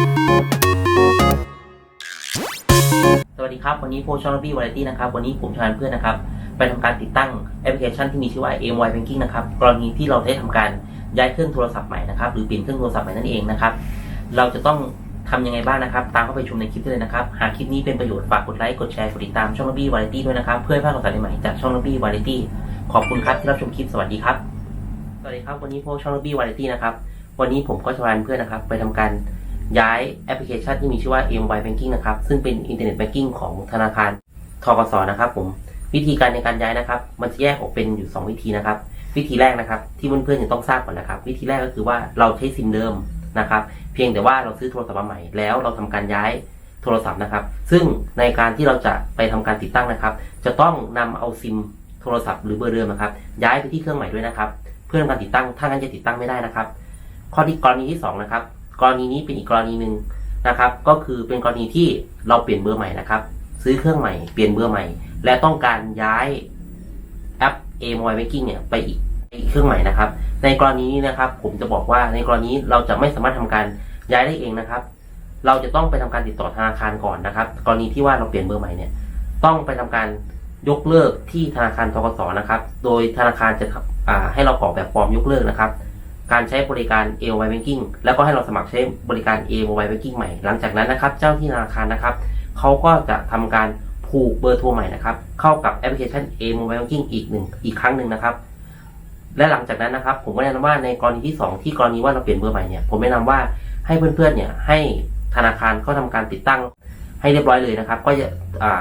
สวัสดีครับ วันนี้โคชอลบี้วาไรตี้นะครับ วันนี้ผมชวนเพื่อนนะครับ ไปทำการติดตั้งแอปพลิเคชันที่มีชื่อว่า AMY Banking นะครับ กรณีที่เราได้ทำการย้ายเครื่องโทรศัพท์ใหม่นะครับ หรือเปลี่ยนเครื่องโทรศัพท์ใหม่นั่นเองนะครับ เราจะต้องทำยังไงบ้างนะครับ ตามเข้าไปชมในคลิปได้เลยนะครับ หากคลิปนี้เป็นประโยชน์ ฝากกดไลค์ กดแชร์ กดติดตามช่องลอบบี้วาไรตี้ด้วยนะครับ เพื่อให้พลาดข่าวสารใหม่จากช่องลอบบี้วาไรตี้ ขอบคุณครับที่รับชมคลิป สวัสดีครับ สวัสดีครับ วันนี้พวกช่องลอบบี้วาไรตี้นะครับ วันนี้ผมก็ชวนเพื่อนนะครับ ไปทำการ ย้ายแอปพลิเคชันที่มีชื่อว่า MY Banking นะครับ ซึ่งเป็นอินเทอร์เน็ตแบงกิ้งของธนาคารทกสนะครับผมวิธีการในการย้ายนะครับ มันจะแยกออกเป็นอยู่ 2 วิธีนะครับ วิธีแรกนะครับ ที่เพื่อนๆจะต้องทราบก่อนนะครับ วิธีแรกก็คือว่าเราใช้ซิมเดิมนะครับ เพียงแต่ว่าเราซื้อโทรศัพท์มาใหม่ แล้วเราทำการย้ายโทรศัพท์นะครับ ซึ่งในการที่เราจะไปทำการติดตั้งนะครับ จะต้องนำเอาซิมโทรศัพท์หรือเบอร์เดิมนะครับ ย้ายไปที่เครื่องใหม่ด้วยนะครับ เพื่อทำการติดตั้งถ้างั้นจะติดตั้งไม่ได้นะครับ ข้อที่กรณีที่สองนะครับ กรณีนี้เป็นอีกกรณีหนึ่งนะครับ ก็คือเป็นกรณีที่เราเปลี่ยนเบอร์ใหม่นะครับ ซื้อเครื่องใหม่เปลี่ยนเบอร์ใหม่ และต้องการย้ายแอป a m o i Banking เนี่ยไปอีกอีกเครื่องใหม่นะครับ ในกรณีนี้นะครับ ผมจะบอกว่าในกรณีเราจะไม่สามารถทำการย้ายได้เองนะครับ เราจะต้องไปทำการติดต่อธนาคารก่อนนะครับ กรณีที่ว่าเราเปลี่ยนเบอร์ใหม่เนี่ยต้องไปทำการยกเลิกที่ธนาคารทกสนะครับ โดยธนาคารจะให้เรากรอกแบบฟอร์มยกเลิกนะครับ การใช้บริการ a o i Banking แล้วก็ให้เราสมัครใช้บริการ a o i Banking ใหม่ หลังจากนั้นนะครับ เจ้าที่ธนาคารนะครับ เขาก็จะทำการผูกเบอร์โทรใหม่นะครับ เข้ากับแอปพลิเคชัน a o i Banking อีกหนึ่งอีกครั้งหนึ่งนะครับ และหลังจากนั้นนะครับ ผมก็แนะนำว่าในกรณีที่ 2 ที่กรณีว่าเราเปลี่ยนเบอร์ใหม่เนี่ย ผมแนะนำว่าให้เพื่อนๆ เนี่ยให้ธนาคารเขาทำการติดตั้งให้เรียบร้อยเลยนะครับ ก็จะ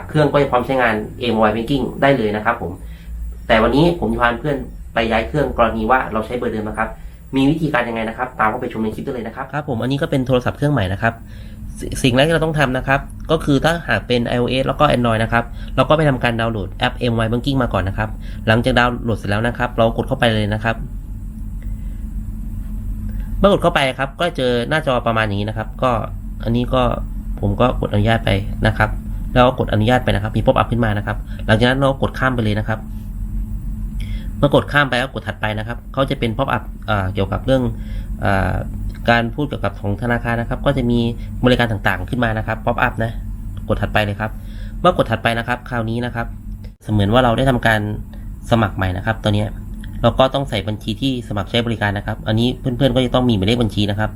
เครื่องก็จะพร้อมใช้งาน a o i Banking ได้เลยนะครับผม แต่วันนี้ผมจะพาเพื่อนไปย้ายเครื่องกรณีว่าเราใช้เบอร์เดิมนะครับ มีวิธีการยังไงนะครับ ตามเข้าไปชมในคลิปได้เลยนะครับครับผมอันนี้ก็เป็นโทรศัพท์เครื่องใหม่นะครับสสิ่งแรกที่เราต้องทำนะครับ ก็คือถ้าหากเป็น iOS แล้วก็ Android นะครับ เราก็ไปทำการดาวน์โหลดแอป MY Banking มาก่อนนะครับ หลังจากดาวน์โหลดเสร็จแล้วนะครับ เรากดเข้าไปเลยนะครับ เมื่อกดเข้าไปครับ ก็เจอหน้าจอประมาณนี้นะครับ ก็อันนี้ก็ผมก็กดอนุญาตไปนะครับ แล้วก็กดอนุญาตไปนะครับ มีป๊อปอัพขึ้นมานะครับ หลังจากนั้นเรากดข้ามไปเลยนะครับ เมื่อกดข้ามไปก็กดถัดไปนะครับเขาจะเป็นป๊อปอัพเกี่ยวกับเรื่องอการพูดเกี่ยวกับของธนาคารนะครับ ก็จะมีบริการต่างๆ ขึ้นมานะครับป๊อปอัพนะกดถัดไปเลยครับ เมื่อกดถัดไปนะครับ คราวนี้นะครับ เสมือนว่าเราได้ทำการสมัครใหม่นะครับ ตัวนี้เราก็ต้องใส่บัญชีที่สมัครใช้บริการนะครับ อันนี้เพื่อนๆก็จะต้องมีหมายเลขบัญชีนะครับ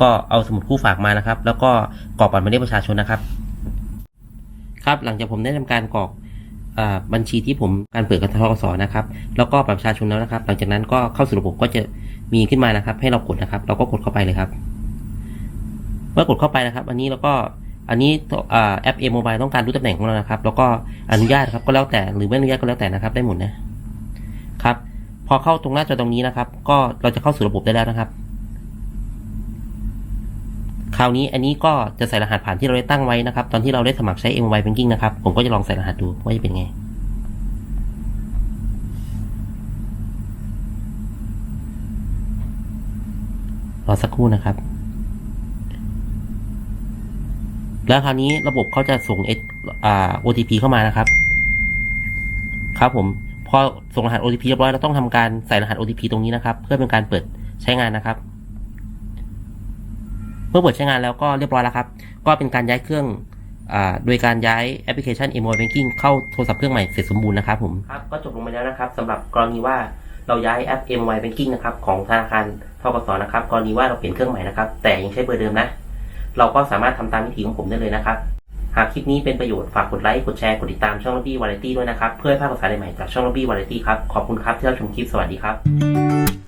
ก็เอาสมุดคู่ฝากมานะครับ แล้วก็กรอกบัตรหมายเลขประชาชนนะครับ ครับหลังจากผมได้ทำการกรอก บัญชีที่ผมการเปิดกับทกสนะครับ แล้วก็บัตรประชาชนแล้วนะครับ หลังจากนั้นก็เข้าสู่ระบบก็จะมีขึ้นมานะครับ ให้เรากดนะครับ เราก็กดเข้าไปเลยครับเมื่อกดเข้าไปนะครับ อันนี้แล้วก็อันนี้แอปเอโมบายต้องการรู้ตำแหน่งของเรานะครับ แล้วก็อนุญาตครับก็แล้วแต่หรือไม่อนุญาตก็แล้วแต่นะครับ ได้หมดนะครับ พอเข้าตรงหน้าจอตรงนี้นะครับ ก็เราจะเข้าสู่ระบบได้แล้วนะครับ คราวนี้อันนี้ก็จะใส่รหัสผ่านที่เราได้ตั้งไว้นะครับ ตอนที่เราได้สมัครใช้ MY Banking นะครับ ผมก็จะลองใส่รหัสดูว่าจะเป็นไงรอสักครู่นะครับ แล้วคราวนี้ระบบเขาจะส่ง S อ่า OTP เข้ามานะครับ ครับผม พอส่งรหัส OTP เรียบร้อยเราต้องทำการใส่รหัส OTP ตรงนี้นะครับ เพื่อเป็นการเปิดใช้งานนะครับ เมื่อเปิดใช้งานแล้วก็เรียบร้อยแล้วครับ ก็เป็นการย้ายเครื่องโดยการย้ายแอปพลิเคชัน m o Banking เข้าโทรศัพท์เครื่องใหม่เสร็จสมบูรณ์นะครับผมครับก็จบลงไปแล้วนะครับสำหรับกรณีว่าเราย้ายแอป m y Banking นะครับของธนาคารทกสนะครับกรณีว่าเราเปลี่ยนเครื่องใหม่นะครับแต่ยังใช้เบอร์เดิมนะ เราก็สามารถทำตามวิธีของผมได้เลยนะครับ หากคลิปนี้เป็นประโยชน์ฝากกดไลค์กดแชร์กดติดตามช่องล็อบบี้วาไรตี้ด้วยนะครับเพื่อให้พลาดข่าวสารใหม่จากช่องล็อบี้วาไรตี้ครับขอบคุณครับที่รับชมคลิปสวัสดีครับ